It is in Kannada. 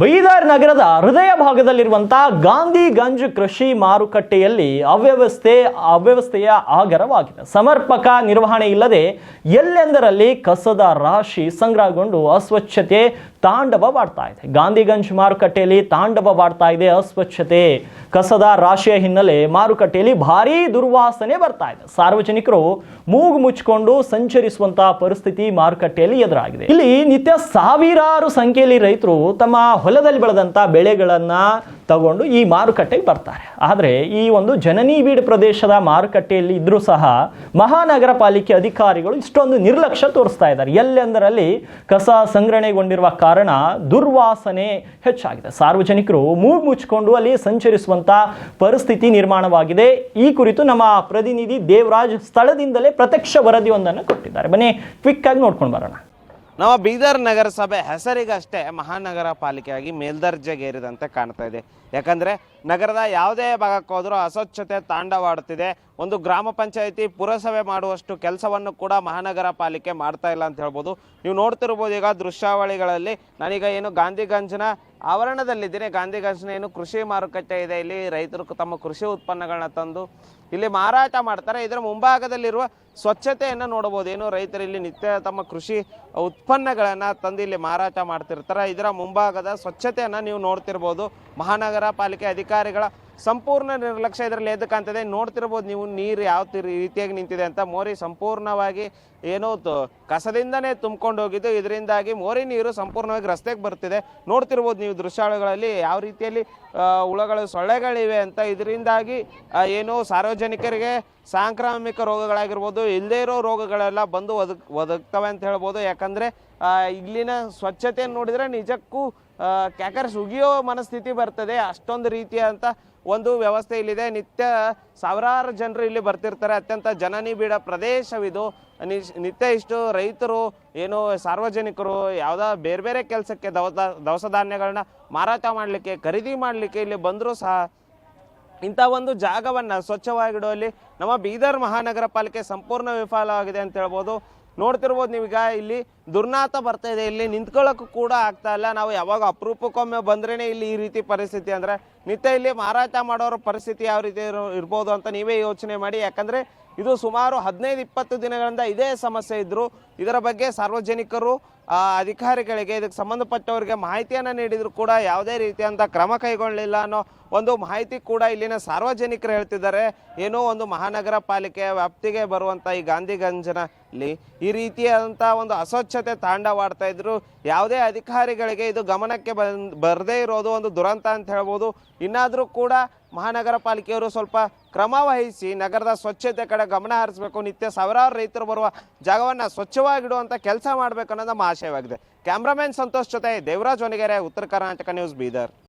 ಬೀದರ್ ನಗರದ ಹೃದಯ ಭಾಗದಲ್ಲಿರುವಂತಹ ಗಾಂಧಿಗಂಜ್ ಕೃಷಿ ಮಾರುಕಟ್ಟೆಯಲ್ಲಿ ಅವ್ಯವಸ್ಥೆ, ಅವ್ಯವಸ್ಥೆಯ ಆಗರವಾಗಿದೆ. ಸಮರ್ಪಕ ನಿರ್ವಹಣೆ ಇಲ್ಲದೆ ಎಲ್ಲೆಂದರಲ್ಲಿ ಕಸದ ರಾಶಿ ಸಂಗ್ರಹಗೊಂಡು ಅಸ್ವಚ್ಛತೆ ತಾಂಡವವಾಡ್ತಾ ಇದೆ. ಗಾಂಧಿಗಂಜ್ ಮಾರುಕಟ್ಟೆಯಲ್ಲಿ ತಾಂಡವವಾಡ್ತಾ ಇದೆ, ಅಸ್ವಚ್ಛತೆ. ಕಸದ ರಾಶಿಯ ಹಿನ್ನೆಲೆ ಮಾರುಕಟ್ಟೆಯಲ್ಲಿ ಭಾರೀ ದುರ್ವಾಸನೆ ಬರ್ತಾ ಇದೆ. ಸಾರ್ವಜನಿಕರು ಮೂಗು ಮುಚ್ಚಿಕೊಂಡು ಸಂಚರಿಸುವಂತಹ ಪರಿಸ್ಥಿತಿ ಮಾರುಕಟ್ಟೆಯಲ್ಲಿ ಎದುರಾಗಿದೆ. ಇಲ್ಲಿ ನಿತ್ಯ ಸಾವಿರಾರು ಸಂಖ್ಯೆಯಲ್ಲಿ ರೈತರು ತಮ್ಮ ಹೊಲದಲ್ಲಿ ಬೆಳೆದಂಥ ಬೆಳೆಗಳನ್ನು ತಗೊಂಡು ಈ ಮಾರುಕಟ್ಟೆಗೆ ಬರ್ತಾರೆ. ಆದರೆ ಈ ಒಂದು ಜನನಿ ಬೀಡು ಪ್ರದೇಶದ ಮಾರುಕಟ್ಟೆಯಲ್ಲಿ ಇದ್ದರೂ ಸಹ ಮಹಾನಗರ ಪಾಲಿಕೆ ಅಧಿಕಾರಿಗಳು ಇಷ್ಟೊಂದು ನಿರ್ಲಕ್ಷ್ಯ ತೋರಿಸ್ತಾ ಇದ್ದಾರೆ. ಎಲ್ಲೆಂದರಲ್ಲಿ ಕಸ ಸಂಗ್ರಹಣೆಗೊಂಡಿರುವ ಕಾರಣ ದುರ್ವಾಸನೆ ಹೆಚ್ಚಾಗಿದೆ. ಸಾರ್ವಜನಿಕರು ಮೂಗು ಮುಚ್ಚಿಕೊಂಡು ಅಲ್ಲಿ ಸಂಚರಿಸುವಂಥ ಪರಿಸ್ಥಿತಿ ನಿರ್ಮಾಣವಾಗಿದೆ. ಈ ಕುರಿತು ನಮ್ಮ ಪ್ರತಿನಿಧಿ ದೇವರಾಜ್ ಸ್ಥಳದಿಂದಲೇ ಪ್ರತ್ಯಕ್ಷ ವರದಿಯೊಂದನ್ನು ಕೊಟ್ಟಿದ್ದಾರೆ. ಬನ್ನಿ ಕ್ವಿಕ್ ಆಗಿ ನೋಡ್ಕೊಂಡು ಬರೋಣ. ನಮ್ಮ ಬೀದರ್ ನಗರಸಭೆ ಹೆಸರಿಗಷ್ಟೇ ಮಹಾನಗರ ಪಾಲಿಕೆಯಾಗಿ ಮೇಲ್ದರ್ಜೆಗೇರಿದಂತೆ ಕಾಣ್ತಾ ಇದೆ. ಯಾಕಂದ್ರೆ ನಗರದ ಯಾವುದೇ ಭಾಗಕ್ಕೆ ಹೋದ್ರೂ ಅಸ್ವಚ್ಛತೆ ತಾಂಡವಾಡುತ್ತಿದೆ. ಒಂದು ಗ್ರಾಮ ಪಂಚಾಯಿತಿ ಪುರಸಭೆ ಮಾಡುವಷ್ಟು ಕೆಲಸವನ್ನು ಕೂಡ ಮಹಾನಗರ ಪಾಲಿಕೆ ಮಾಡ್ತಾ ಇಲ್ಲ ಅಂತ ಹೇಳ್ಬೋದು. ನೀವು ನೋಡ್ತಿರ್ಬೋದು ಈಗ ದೃಶ್ಯಾವಳಿಗಳಲ್ಲಿ ನಾನೀಗ ಏನು ಗಾಂಧಿಗಂಜ್ನ ಆವರಣದಲ್ಲಿದ್ದೀನಿ. ಗಾಂಧಿ ಏನು ಕೃಷಿ ಮಾರುಕಟ್ಟೆ ಇದೆ. ಇಲ್ಲಿ ರೈತರು ತಮ್ಮ ಕೃಷಿ ಉತ್ಪನ್ನಗಳನ್ನ ತಂದು ಇಲ್ಲಿ ಮಾರಾಟ ಮಾಡ್ತಾರೆ. ಇದರ ಮುಂಭಾಗದಲ್ಲಿರುವ ಸ್ವಚ್ಛತೆಯನ್ನು ನೋಡಬಹುದು. ಏನು ರೈತರು ಇಲ್ಲಿ ನಿತ್ಯ ತಮ್ಮ ಕೃಷಿ ಉತ್ಪನ್ನಗಳನ್ನು ತಂದು ಇಲ್ಲಿ ಮಾರಾಟ ಮಾಡ್ತಿರ್ತಾರೆ. ಇದರ ಮುಂಭಾಗದ ಸ್ವಚ್ಛತೆಯನ್ನು ನೀವು ನೋಡ್ತಿರ್ಬೋದು. ಮಹಾನಗರ ಪಾಲಿಕೆ ಅಧಿಕಾರಿಗಳ ಸಂಪೂರ್ಣ ನಿರ್ಲಕ್ಷ್ಯ ಇದರಲ್ಲಿ ಎದ್ದು ಕಾಣ್ತದೆ ನೋಡ್ತಿರ್ಬೋದು ನೀವು ನೀರು ಯಾವ ರೀತಿಯಾಗಿ ನಿಂತಿದೆ ಅಂತ. ಮೋರಿ ಸಂಪೂರ್ಣವಾಗಿ ಏನೋ ಕಸದಿಂದನೇ ತುಂಬಿಕೊಂಡು ಹೋಗಿದ್ದು. ಇದರಿಂದಾಗಿ ಮೋರಿ ನೀರು ಸಂಪೂರ್ಣವಾಗಿ ರಸ್ತೆಗೆ ಬರ್ತಿದೆ. ನೋಡ್ತಿರ್ಬೋದು ನೀವು ದೃಶ್ಯಾಳುಗಳಲ್ಲಿ ಯಾವ ರೀತಿಯಲ್ಲಿ ಹುಳಗಳು, ಸೊಳ್ಳೆಗಳಿವೆ ಅಂತ. ಇದರಿಂದಾಗಿ ಏನು ಸಾರ್ವಜನಿಕರಿಗೆ ಸಾಂಕ್ರಾಮಿಕ ರೋಗಗಳಾಗಿರ್ಬೋದು ಇಲ್ಲದೇ ಇರೋ ರೋಗಗಳೆಲ್ಲ ಬಂದು ಒದಗ್, ಒದಗ್ತವೆ ಅಂತ ಹೇಳ್ಬೋದು. ಯಾಕಂದರೆ ಇಲ್ಲಿನ ಸ್ವಚ್ಛತೆಯನ್ನು ನೋಡಿದರೆ ನಿಜಕ್ಕೂ ಕ್ಯಾಕರ್ಸ್ ಉಗಿಯೋ ಮನಸ್ಥಿತಿ ಬರ್ತದೆ. ಅಷ್ಟೊಂದು ರೀತಿಯಾದಂಥ ಒಂದು ವ್ಯವಸ್ಥೆ ಇಲ್ಲಿದೆ. ನಿತ್ಯ ಸಾವಿರಾರು ಜನರು ಇಲ್ಲಿ ಬರ್ತಿರ್ತಾರೆ. ಅತ್ಯಂತ ಜನನಿಬಿಡ ಪ್ರದೇಶವಿದು. ನಿತ್ಯ ಇಷ್ಟು ರೈತರು, ಏನು ಸಾರ್ವಜನಿಕರು, ಯಾವುದೋ ಬೇರೆ ಬೇರೆ ಕೆಲಸಕ್ಕೆ ದವಸ ದವಸ ಧಾನ್ಯಗಳನ್ನ ಮಾರಾಟ ಮಾಡಲಿಕ್ಕೆ, ಖರೀದಿ ಮಾಡಲಿಕ್ಕೆ ಇಲ್ಲಿ ಬಂದರೂ ಸಹ ಇಂಥ ಒಂದು ಜಾಗವನ್ನು ಸ್ವಚ್ಛವಾಗಿಡುವಲ್ಲಿ ನಮ್ಮ ಬೀದರ್ ಮಹಾನಗರ ಪಾಲಿಕೆ ಸಂಪೂರ್ಣ ವಿಫಲವಾಗಿದೆ ಅಂತ ಹೇಳ್ಬೋದು. ನೋಡ್ತಿರ್ಬೋದು ನೀವೀಗ ಇಲ್ಲಿ ದುರ್ನಾತ ಬರ್ತಾ ಇದೆ. ಇಲ್ಲಿ ನಿಂತ್ಕೊಳ್ಳೋಕ್ಕೂ ಕೂಡ ಆಗ್ತಾ ಇಲ್ಲ. ನಾವು ಯಾವಾಗ ಅಪರೂಪಕ್ಕೊಮ್ಮೆ ಬಂದ್ರೇ ಇಲ್ಲಿ ಈ ರೀತಿ ಪರಿಸ್ಥಿತಿ ಅಂದರೆ ನಿತ್ಯ ಇಲ್ಲಿ ಮಾರಾಟ ಮಾಡೋರ ಪರಿಸ್ಥಿತಿ ಯಾವ ರೀತಿ ಇರೋ- ಇರ್ಬೋದು ಅಂತ ನೀವೇ ಯೋಚನೆ ಮಾಡಿ. ಯಾಕಂದರೆ ಇದು ಸುಮಾರು ಹದಿನೈದು, ಇಪ್ಪತ್ತು ದಿನಗಳಿಂದ ಇದೇ ಸಮಸ್ಯೆ ಇದ್ದರು ಇದರ ಬಗ್ಗೆ ಸಾರ್ವಜನಿಕರು ಅಧಿಕಾರಿಗಳಿಗೆ, ಇದಕ್ಕೆ ಸಂಬಂಧಪಟ್ಟವರಿಗೆ ಮಾಹಿತಿಯನ್ನು ನೀಡಿದರೂ ಕೂಡ ಯಾವುದೇ ರೀತಿಯಂಥ ಕ್ರಮ ಕೈಗೊಳ್ಳಲಿಲ್ಲ ಅನ್ನೋ ಒಂದು ಮಾಹಿತಿ ಕೂಡ ಇಲ್ಲಿನ ಸಾರ್ವಜನಿಕರು ಹೇಳ್ತಿದ್ದಾರೆ. ಏನೋ ಒಂದು ಮಹಾನಗರ ಪಾಲಿಕೆಯ ವ್ಯಾಪ್ತಿಗೆ ಬರುವಂಥ ಈ ಗಾಂಧಿಗಂಜನಲ್ಲಿ ಈ ರೀತಿಯಾದಂಥ ಒಂದು ಅಸ್ವಚ್ಛತೆ ತಾಂಡವಾಡ್ತಾ ಇದ್ರು. ಯಾವುದೇ ಅಧಿಕಾರಿಗಳಿಗೆ ಇದು ಗಮನಕ್ಕೆ ಬರದೇ ಇರೋದು ಒಂದು ದುರಂತ ಅಂತ ಹೇಳ್ಬೋದು. ಇನ್ನಾದರೂ ಕೂಡ ಮಹಾನಗರ ಪಾಲಿಕೆಯವರು ಸ್ವಲ್ಪ ಕ್ರಮ ವಹಿಸಿ ನಗರದ ಸ್ವಚ್ಛತೆ ಕಡೆ ಗಮನ ಹರಿಸಬೇಕು. ನಿತ್ಯ ಸಾವಿರಾರು ರೈತರು ಬರುವ ಜಾಗವನ್ನು ಸ್ವಚ್ಛವಾಗಿಡುವಂಥ ಕೆಲಸ ಮಾಡಬೇಕು ಅನ್ನೋದು ನಮ್ಮ ಆಶಯವಾಗಿದೆ. ಕ್ಯಾಮ್ರಾಮನ್ ಸಂತೋಷ್ ಜೊತೆ ದೇವರಾಜ್ ವನಗೆರೆ ಉತ್ತರ ಕರ್ನಾಟಕ ನ್ಯೂಸ್ ಬೀದರ್.